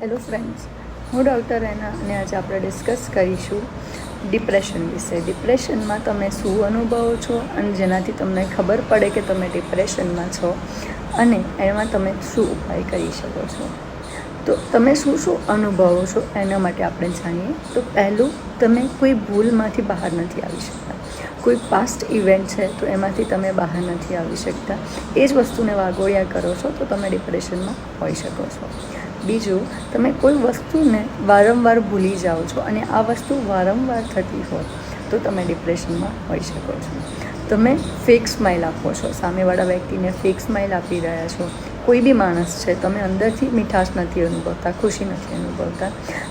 Hello friends હું doctor Raina અને આજે આપણે ડિસ્કસ કરીશું ડિપ્રેશન વિશે. ડિપ્રેશનમાં તમે શું અનુભવો છો અને જેનાથી તમને ખબર પડે કે તમે ડિપ્રેશનમાં છો અને એમાં તમે શું ઉપાય કરી શકો છો. તો તમે શું શું અનુભવો છો એના માટે આપણે જાણીએ. તો પહેલું, તમે કોઈ ભૂલમાંથી બહાર નથી આવી શકતા. કોઈ પાસ્ટ ઇવેન્ટ છે, તો એમાંથી તમે બહાર નથી આવી શકતા. એ જ વસ્તુને વાગોળ્યા કરો છો, તો તમે ડિપ્રેશનમાં હોઈ શકો છો. બીજું, તમે કોઈ વસ્તુને વારંવાર ભૂલી જાઓ છો અને આ વસ્તુ વારંવાર થતી હોય, તો તમે ડિપ્રેશનમાં હોઈ શકો છો. તમે ફેક સ્માઇલ આપો છો. સામેવાળા વ્યક્તિને ફેક સ્માઇલ આપી રહ્યા છો. કોઈ બી માણસ છે, તમે અંદરથી મીઠાશ નથી અનુભવતા, ખુશી નથી અનુભવતા.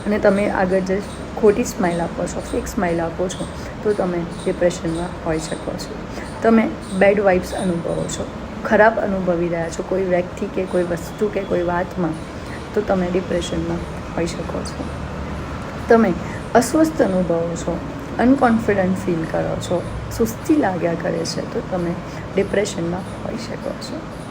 અને તમે આગળ જે ખોટી સ્માઇલ આપો છો ફેક સ્માઇલ આપો છો, તો તમે ડિપ્રેશનમાં હોઈ શકો છો. તમે બેડ વાઇબ્સ અનુભવો છો, ખરાબ અનુભવી રહ્યા છો, કોઈ વ્યક્તિ કે કોઈ વસ્તુ કે કોઈ વાતમાં, તો તમે ડિપ્રેશનમાં હોઈ શકો છો. તમે અસ્વસ્થ અનુભવો છો અનકોન્ફિડન્ટ ફીલ કરો છો, સુસ્તી લાગ્યા કરે છે, તો તમે ડિપ્રેશનમાં હોઈ શકો છો.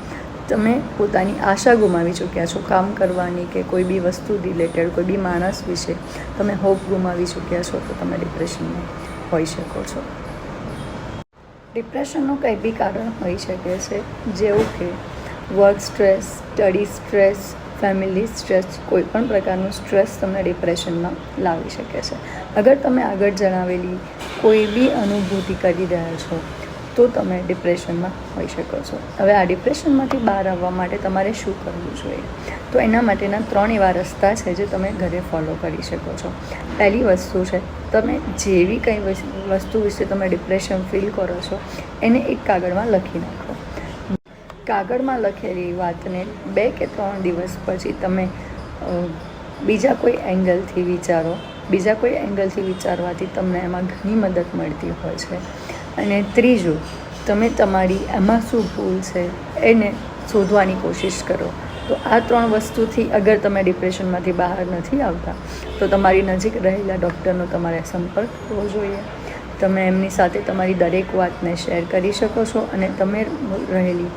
તમે પોતાની આશા ગુમાવી ચૂક્યા છો કામ કરવાની કે કોઈ બી વસ્તુ રિલેટેડ કોઈ બી માણસ વિશે તમે હોપ ગુમાવી ચૂક્યા છો તો તમે ડિપ્રેશનમાં હોઈ શકો છો. ડિપ્રેશનનું કંઈ બી કારણ હોઈ શકે છે, જેવું કે work stress study stress family stress કોઈ પણ પ્રકારનું સ્ટ્રેસ તમને ડિપ્રેશનમાં લાવી શકે છે. અગર તમે આગળ જણાવેલી કોઈ બી અનુભૂતિ કરી રહ્યા છો તો તમે ડિપ્રેશનમાં હોઈ શકો છો. હવે આ ડિપ્રેશનમાંથી બહાર આવવા માટે તમારે શું કરવું જોઈએ? તો એના માટેના ત્રણ એવા રસ્તા છે જે તમે ઘરે ફોલો કરી શકો છો. પહેલી વસ્તુ છે, તમે જેવી કંઈ વસ્તુ વિશે તમે ડિપ્રેશન ફીલ કરો છો, એને એક કાગળમાં લખી નાખો. કાગળમાં લખેલી વાતને બે કે ત્રણ દિવસ પછી તમે બીજા કોઈ એંગલથી વિચારો. બીજા કોઈ એંગલથી વિચારવાથી તમને એમાં ઘણી મદદ મળતી હોય છે. અને ત્રીજું, તમે તમારી એમાં શું ભૂલ છે એને શોધવાની કોશિશ કરો. તો આ ત્રણ વસ્તુથી અગર તમે ડિપ્રેશનમાંથી બહાર નથી આવતા, તો તમારી નજીક રહેલા ડૉક્ટરનો તમારે સંપર્ક કરવો જોઈએ. તમે એમની સાથે તમારી દરેક વાતને શેર કરી શકો છો અને તમે રહેલી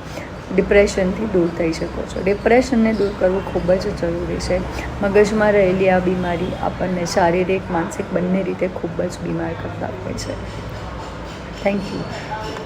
ડિપ્રેશનથી દૂર થઈ શકો છો. ડિપ્રેશનને દૂર કરવું ખૂબ જ જરૂરી છે. મગજમાં રહેલી આ બીમારી આપણને શારીરિક, માનસિક બંને રીતે ખૂબ જ બીમાર કરતા હોય છે. Thank you.